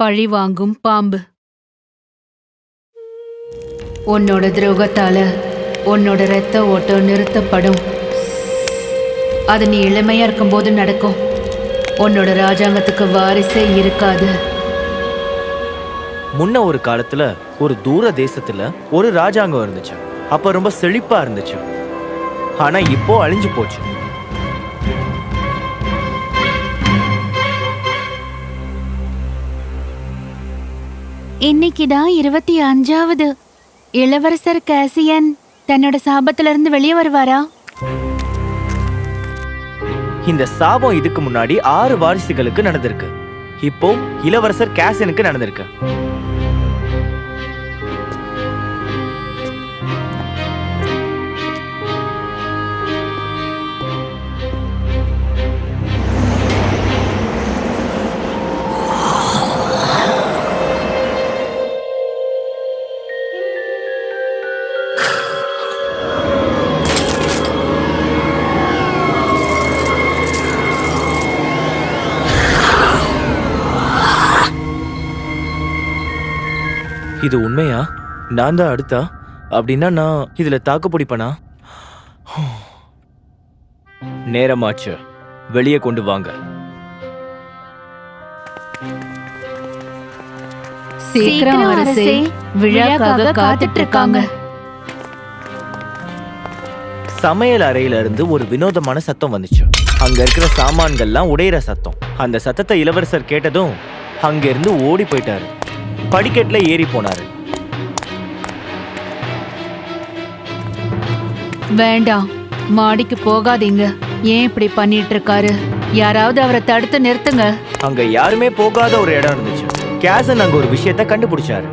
பழி வாங்கும் பாம்பு. உன்னோட துரோகத்தால உன்னோட ரத்த ஓட்டம் நிறுத்தப்படும். அது நீ இளமையா இருக்கும்போது நடக்கும். உன்னோட ராஜாங்கத்துக்கு வாரிசே இருக்காது. முன்ன ஒரு காலத்துல ஒரு தூர தேசத்துல ஒரு ராஜாங்கம் இருந்துச்சு. அப்ப ரொம்ப செழிப்பா இருந்துச்சு. ஆனா இப்போ அழிஞ்சு போச்சு. இன்னைக்கு தான் இருபத்தி அஞ்சாவது. இளவரசர் கேசியன் தன்னோட சாபத்துல இருந்து வெளியே வருவாரா? இந்த சாபம் இதுக்கு முன்னாடி ஆறு வாரிசுகளுக்கு நடந்திருக்கு. இப்போ இளவரசர் கேசியனுக்கு நடந்திருக்கு. இது உண்மையா? நான் தான் அடுத்தா? அப்படின்னா நான் இதுல தாக்கு பிடிப்பனா நேரமாச்சு. வெளியே கொண்டு வாங்க. சீக்கிரம் அரசே விழாக்காக காத்துட்டு இருக்காங்க சமையல் அறையில இருந்து ஒரு வினோதமான சத்தம் வந்துச்சு. அங்க இருக்கிற சாமான்கள்லாம் உடையிற சத்தம். அந்த சத்தத்தை இளவரசர் கேட்டதும் அங்க இருந்து ஓடி போயிட்டாரு. படிக்கட்டுல ஏறி போனாரு. வேண்டாம். மாடிக்கு போகாதீங்க. ஏன் இப்படி பண்ணிட்டு இருக்காரு யாராவது அவரை தடுத்து நிறுத்துங்க. அங்க யாருமே போகாத ஒரு இடம் இருந்துச்சு. கேசன் அங்க ஒரு விஷயத்த கண்டுபிடிச்சாரு.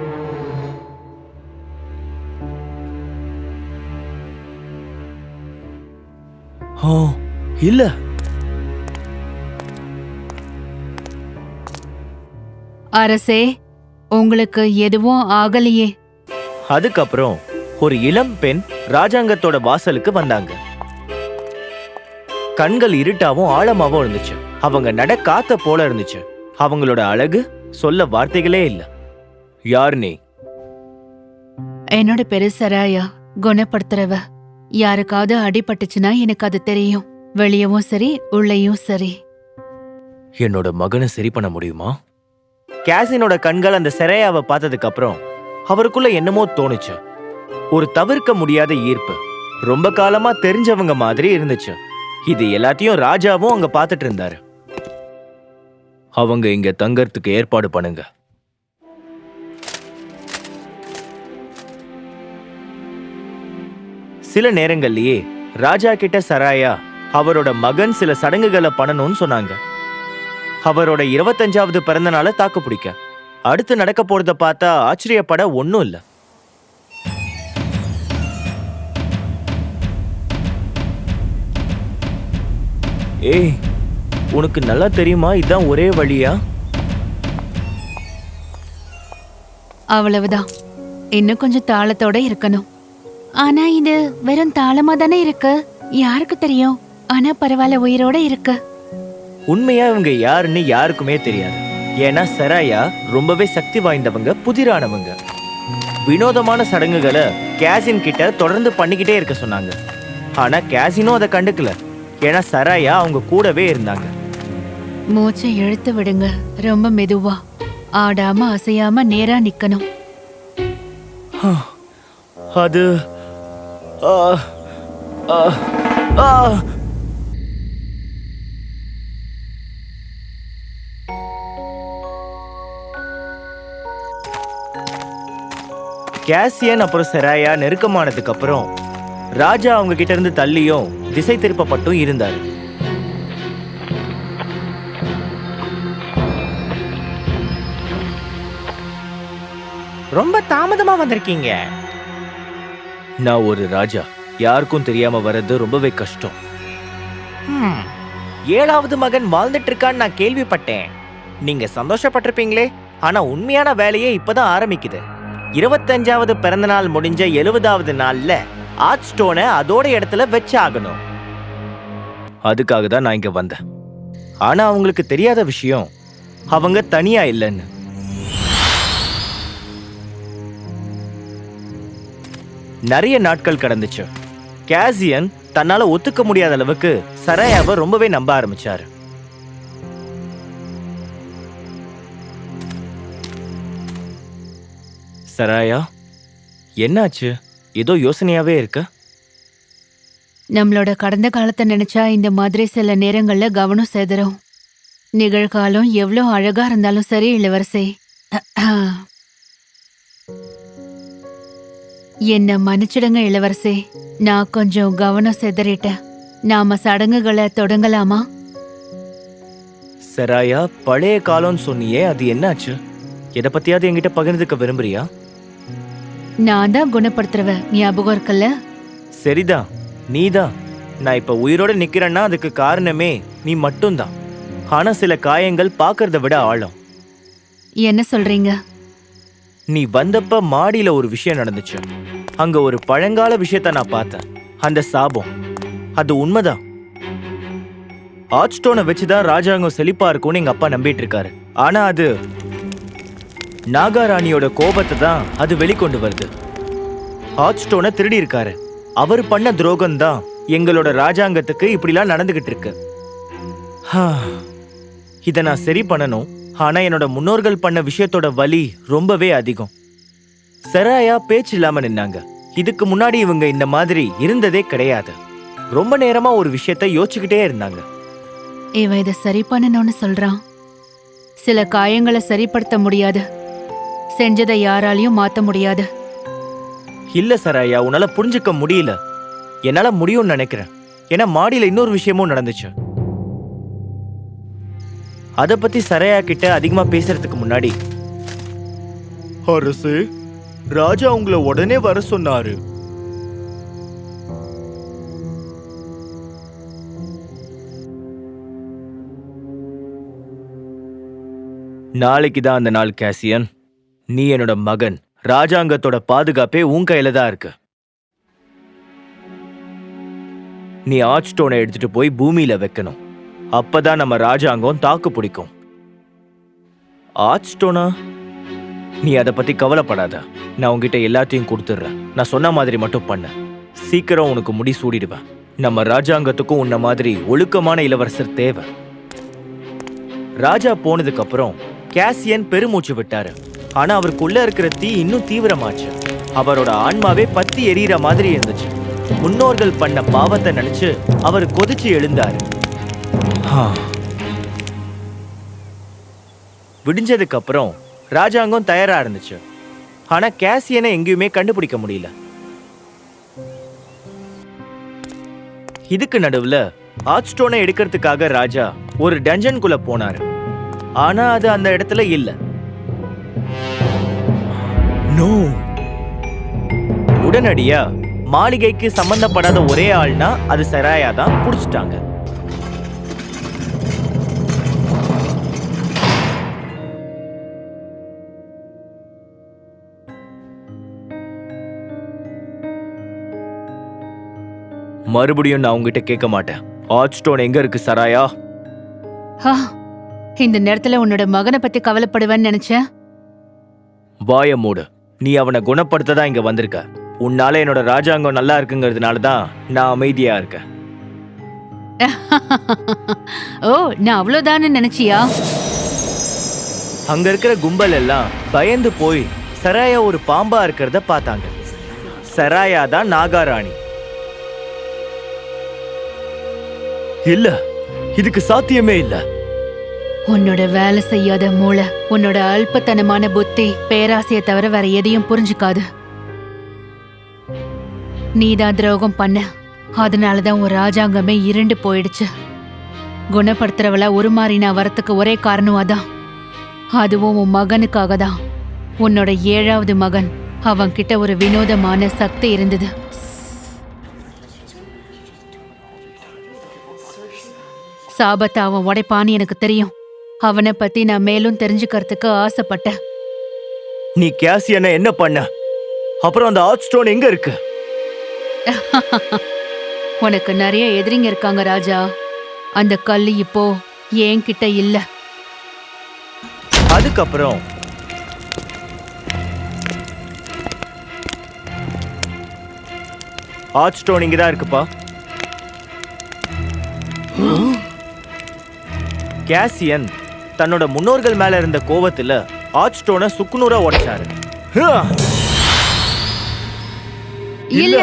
ஓ இல்ல. அரசே உங்களுக்கு எதுவும் ஆகலையே. அதுக்கப்புறம் ஒரு இளம் பெண் ராஜாங்கத்தோட வாசலுக்கு வந்தாங்க. கண்கள் இருட்டாவும் ஆழமாவும் இருந்துச்சு. அவங்க நட காத்த போல இருந்துச்சு. அவங்களோட அழகு சொல்ல வார்த்தைகளே இல்ல. யார் நீ? என்னோட பேரு சராயா. குணப்படுத்துறவ. யாருக்காவது அடிபட்டுச்சுன்னா எனக்கு அது தெரியும். வெளியவும் சரி உள்ளேயும் சரி. என்னோட மகனை சரி பண்ண முடியுமா? கேசினோட கண்கள் அந்த சிறையாவை பார்த்ததுக்கு அப்புறம் அவருக்குள்ள என்னமோ தோணுச்சு. ஒரு தவிர்க்க முடியாத ஈர்ப்பு. ரொம்ப காலமா தெரிஞ்சவங்க மாதிரி இருந்துச்சு. இது எல்லாத்தையும் ராஜாவும் அங்க பார்த்துட்டு இருந்தாரு. அவங்க இங்க தங்கறதுக்கு ஏற்பாடு பண்ணுங்க. சில நேரங்கள்லயே ராஜா கிட்ட சராயா அவரோட மகன் சில சடங்குகளை பண்ணணும்னு சொன்னாங்க. அவரோட இருபத்தஞ்சாவது பிறந்த நாளை தாக்கு பிடிக்க. அடுத்து நடக்க போறத பார்த்தா ஆச்சரியப்பட ஒன்றும் இல்லை. ஏய் உனக்கு நல்லா தெரியுமா? இதான் ஒரே வழியா? அவ்வளவுதான். இன்னும் கொஞ்சம் தாளத்தோட இருக்கணும். ஆனா இது வெறும் தாளமா தானே இருக்கு? யாருக்கு தெரியும்? ஆனா பரவாயில்ல உயிரோட இருக்கு. உண்மையா இவங்க யாருன்னு யாருக்குமே தெரியாது. ஏன்னா சராயா ரொம்பவே சக்தி வாய்ந்தவங்க புதிரானவங்க. வினோதமான சடங்குகளை கேசின் கிட்ட தொடர்ந்து பண்ணிக்கிட்டே இருக்க சொன்னாங்க. ஆனா கேசினும் அதை கண்டுக்கல. ஏன்னா சராயா அவங்க கூடவே இருந்தாங்க. மூச்சை இழுத்து விடுங்க. ரொம்ப மெதுவா. ஆடாம அசையாம நேரா நிக்கணும். அது ஆ, ஆ, ஆ. கேசியன் அப்புறம் செராயா நெருக்கமானதுக்கு அப்புறம் ராஜா அவங்க கிட்ட இருந்து தள்ளியும் திசை திருப்பப்பட்டும் இருந்தாரு. ரொம்ப தாமதமா வந்திருக்கீங்க. நான் ஒரு ராஜா. யாருக்கும் தெரியாம வர்றது ரொம்பவே கஷ்டம். ஏழாவது மகன் வாழ்ந்துட்டு இருக்கான்னு நான் கேள்விப்பட்டேன். நீங்க சந்தோஷப்பட்டிருப்பீங்களே. ஆனா உண்மையான வேலையே இப்பதான் ஆரம்பிக்குது. இருபத்தஞ்சாவது பிறந்த நாள் முடிஞ்ச எழுபதாவது நாள்ல ஆர்ட் ஸ்டோனை அதோட இடத்துல வச்சு ஆகணும் அதுக்காக தான் நான் இங்க வந்தேன். ஆனா அவங்களுக்கு தெரியாத விஷயம் அவங்க தனியா இல்லைன்னு. நிறைய நாட்கள் கடந்துச்சு. கேசியன் தன்னால ஒத்துக்க முடியாத அளவுக்கு சரையாவை ரொம்பவே நம்ப ஆரம்பிச்சாரு. சராயா என்னாச்சு? ஏதோ யோசனையாவே இருக்க? நம்மளோட கடந்த காலத்தை நினைச்சா இந்த மாதிரி சில நேரங்கள்ல கவனம் செதறும். நிகழ்காலம் எவ்வளோ அழகா இருந்தாலும் சரி இளவரசே. என்ன மன்னிச்சிடுங்க இளவரசே. நான் கொஞ்சம் கவனம் செதறிட்டேன். நாம சடங்குகளை தொடங்கலாமா? சராயா பழைய காலம்னு சொன்னியே அது என்னாச்சு? எதை பத்தியாவது என்கிட்ட பகிர்ந்துக்க விரும்புறியா? நான் தான் குணப்படுத்துறவ. ஞாபகம் இருக்குல்ல? சரிதான் நீதான் நான் இப்ப உயிரோட நிக்கிறேன்னா அதுக்கு காரணமே நீ மட்டும்தான். ஆனா சில காயங்கள் பார்க்கறத விட ஆழம். என்ன சொல்றீங்க? நீ வந்தப்ப மாடியில ஒரு விஷயம் நடந்துச்சு. அங்க ஒரு பழங்கால விஷயத்த நான் பார்த்தேன். அந்த சாபம். அது உண்மைதான். ஹாட் ஸ்டோனை வச்சுதான் ராஜாங்கம் செழிப்பா இருக்கும்னு எங்க அப்பா நம்பிட்டு இருக்காரு. ஆனா அது நாகாராணியோட கோபத்தை தான் அது வெளிக்கொண்டு வருது. ஹாட் ஸ்டோனை திருடி இருக்காரு அவர் பண்ண துரோகம் தான் எங்களோட ராஜாங்கத்துக்கு இப்படிலாம் நடந்துகிட்டு இருக்கு. இதை நான் சரி பண்ணணும். ஆனா என்னோட முன்னோர்கள் பண்ண விஷயத்தோட வலி ரொம்பவே அதிகம். சராயா பேச்சு இல்லாம நின்னாங்க. இதுக்கு முன்னாடி இவங்க இந்த மாதிரி இருந்ததே கிடையாது. ரொம்ப நேரமா ஒரு விஷயத்த யோசிச்சுக்கிட்டே இருந்தாங்க. இவன் இதை சரி பண்ணணும்னு சொல்றான். சில காயங்களை சரிப்படுத்த முடியாது. செஞ்சதை யாராலையும் மாத்த முடியாது. இல்ல சராயா உன்னால புரிஞ்சுக்க முடியல. என்னால முடியும்னு நினைக்கிறேன். ஏன்னா மாடியில இன்னொரு விஷயமும் நடந்துச்சு. அத பத்தி சரையா கிட்ட அதிகமா பேசுறதுக்கு முன்னாடி அரசு ராஜா உங்களை உடனே வர சொன்னாரு. நாளைக்கு தான் அந்த நாள் கேசியன். நீ என்னோட மகன். ராஜாங்கத்தோட பாதுகாப்பே உன் கையில தான் இருக்கு. நீ ஆர்ட் ஸ்டோனை எடுத்துட்டு போய் பூமியில வைக்கணும். அப்பதான் நம்ம ராஜாங்கம் தாக்கு பிடிக்கும். ஆர்ட் ஸ்டோனா நீ அதை பத்தி கவலைப்படாத. நான் உங்ககிட்ட எல்லாத்தையும் கொடுத்துட்றேன். நான் சொன்ன மாதிரி மட்டும் பண்ண. சீக்கிரம் உனக்கு முடி சூடிடுவேன். நம்ம ராஜாங்கத்துக்கும் உன்ன மாதிரி ஒழுக்கமான இளவரசர் தேவை. ராஜா போனதுக்கு அப்புறம் கேசியன் பெருமூச்சு விட்டாரு. ஆனா அவருக்குள்ள இருக்கிற தீ இன்னும் தீவிரமாச்சு. அவரோட ஆன்மாவே பத்தி எரியற மாதிரி இருந்துச்சு. முன்னோர்கள் பண்ண பாவத்தை நினைச்சு அவர் கொதிச்சு எழுந்தாரு. விடிஞ்சதுக்கு அப்புறம் ராஜாங்கம் தயாரா இருந்துச்சு. ஆனா கேசியனை எங்கேயுமே கண்டுபிடிக்க முடியல. இதுக்கு நடுவுல ஆட்ஸ்டோனை எடுக்கிறதுக்காக ராஜா ஒரு டஞ்சன்குள்ள போனாரு. ஆனா அது அந்த இடத்துல இல்லை. நோ உடனடியா மாளிகைக்கு சம்பந்தப்படாத ஒரே ஆள்னா அது சராயா தான் புடிச்சிட்டாங்க. மறுபடியும் நான் உங்ககிட்ட கேட்க மாட்டேன். ஹாட் ஸ்டோன் எங்க இருக்கு சராயா? இந்த நேரத்துல உன்னோட மகனை பத்தி கவலைப்படுவேன்னு நினைச்சேன். வாய மூடு. நீ அவனை குணப்படுத்த தான் இங்க வந்திருக்க. உன்னால என்னோட ராஜாங்கம் நல்லா இருக்குங்கிறதுனால தான் நான் அமைதியா இருக்கேன். ஓ நான் அவ்வளவுதான்னு நினைச்சியா? அங்க இருக்கிற கும்பல் எல்லாம் பயந்து போய் சராயா ஒரு பாம்பா இருக்கிறத பார்த்தாங்க. சராயா தான் நாகாராணி. இல்ல இதுக்கு சாத்தியமே இல்ல. உன்னோட வேலை செய்யாத மூளை உன்னோட அல்பத்தனமான புத்தி பேராசையை தவிர வேற எதையும் புரிஞ்சுக்காது. நீதான் துரோகம் பண்ண அதனாலதான் உன் ராஜாங்கமே இருண்டு போயிடுச்சு. குணப்படுத்துறவள உருமாறினா வரத்துக்கு ஒரே காரணம் அதான் அதுவும் உன் மகனுக்காக தான் உன்னோட ஏழாவது மகன் அவன்கிட்ட ஒரு வினோதமான சக்தி இருந்தது. சாபத்தை அவன் உடைப்பான்னு எனக்கு தெரியும். அவனை பத்தி நான் மேலும் தெரிஞ்சுக்கிறதுக்கு ஆசைப்பட்டேன். நீ கேசியனை என்ன பண்ண? அப்புறம் அந்த ஹாட் ஸ்டோன் எங்க இருக்கு? உனக்கு நிறைய எதிரிங்க இருக்காங்க ராஜா. அந்த கல்லு இப்போ என்கிட்ட இல்ல. அதுக்கப்புறம்? ஹாட் ஸ்டோன் இங்க தான் இருக்குப்பா. கேசியன். தன்னோட முன்னோர்கள் மேல இருந்த கோவத்துல ஹாட் சுக்குநூறா உடைச்சாரு ஹா! இல்ல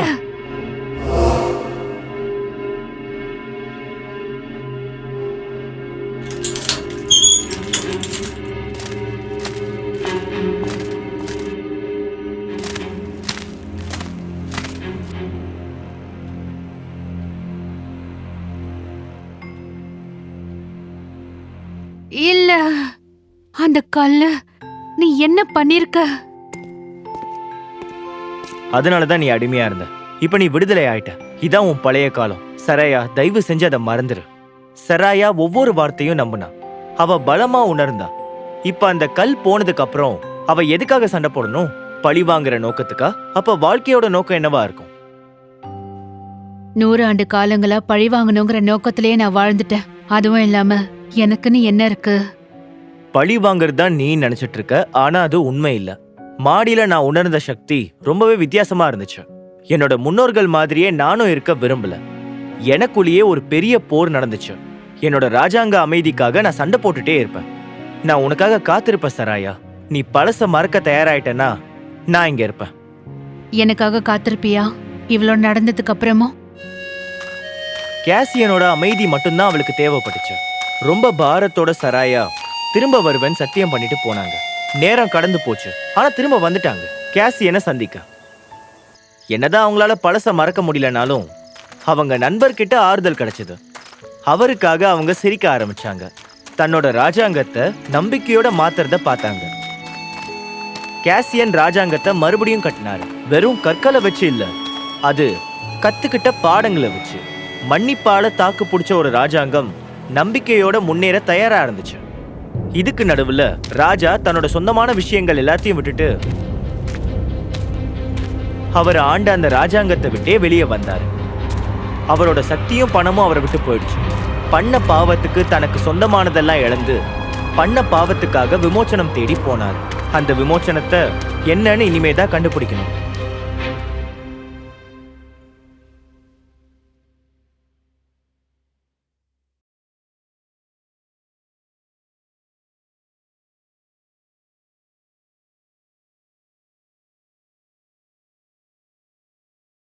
அந்த கல்லு நீ என்ன பண்ணிருக்க? அதனால தான் நீ அடிமையா இருந்த. இப்ப நீ விடுதலை ஆயிட்ட. இதான் உன் பழைய காலம். சரையா தயவு செஞ்சு அதை மறந்துரு. சராயா ஒவ்வொரு வார்த்தையும் நம்புனா. அவ பலமா உணர்ந்தா. இப்ப அந்த கல் போனதுக்கு அப்புறம் அவ எதுக்காக சண்டை போடணும்? பழி வாங்குற நோக்கத்துக்கா? அப்ப வாழ்க்கையோட நோக்கம் என்னவா இருக்கும்? நூறு ஆண்டு காலங்களா பழி வாங்கணுங்கிற நோக்கத்திலேயே நான் வாழ்ந்துட்டேன். அதுவும் இல்லாம எனக்குன்னு என்ன இருக்கு? பழி வாங்குறது தான் நீ நினைச்சிட்டு இருக்க ஆனா அது உண்மை இல்ல. மாடியில நான் உணர்ந்த சக்தி ரொம்பவே வித்தியாசமா இருந்துச்சு. என்னோட முன்னோர்கள் மாதிரியே நானும் இருக்க விரும்பல. எனக்குள்ளேயே ஒரு பெரிய போர் நடந்துச்சு. என்னோட ராஜாங்க அமைதிக்காக நான் சண்டை போட்டுட்டே இருப்பேன். நான் உனக்காக காத்திருப்பேன் சராயா. நீ பழச மறக்க தயாராயிட்டனா நான் இங்க இருப்பேன். எனக்காக காத்திருப்பியா? இவ்ளோ நடந்ததுக்கு அப்புறமும்? கேசியனோட அமைதி மட்டும்தான் அவளுக்கு தேவைப்பட்டுச்சு. ரொம்ப பாரத்தோட சராயா திரும்ப வருவேன் சத்தியம் பண்ணிட்டு போனாங்க. நேரம் கடந்து போச்சு. ஆனா திரும்ப வந்துட்டாங்க. கேசியனை சந்திக்க? என்னதான் அவங்களால பழச மறக்க முடியலனாலும் அவங்க நண்பர்கிட்ட ஆறுதல் கிடைச்சது. அவருக்காக அவங்க சிரிக்க ஆரம்பிச்சாங்க. தன்னோட ராஜாங்கத்தை நம்பிக்கையோட மாத்துறத பார்த்தாங்க. கேசியன் ராஜாங்கத்தை மறுபடியும் கட்டினாரு. வெறும் கற்களை வச்சு இல்ல அது கத்துக்கிட்ட பாடங்களை வச்சு. மன்னிப்பால தாக்கு பிடிச்ச ஒரு ராஜாங்கம் நம்பிக்கையோட முன்னேற தயாரா இருந்துச்சு. இதுக்கு நடுவுல ராஜா தன்னோட சொந்தமான விஷயங்கள் எல்லாத்தையும் விட்டுட்டு அவர் ஆண்ட அந்த ராஜாங்கத்தை விட்டே வெளியே வந்தார். அவரோட சக்தியும் பணமும் அவரை விட்டு போயிடுச்சு. பண்ண பாவத்துக்கு தனக்கு சொந்தமானதெல்லாம் இழந்து பண்ண பாவத்துக்காக விமோச்சனம் தேடி போனார். அந்த விமோச்சனத்தை என்னன்னு இனிமே தான் கண்டுபிடிக்கணும்.